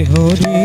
হরে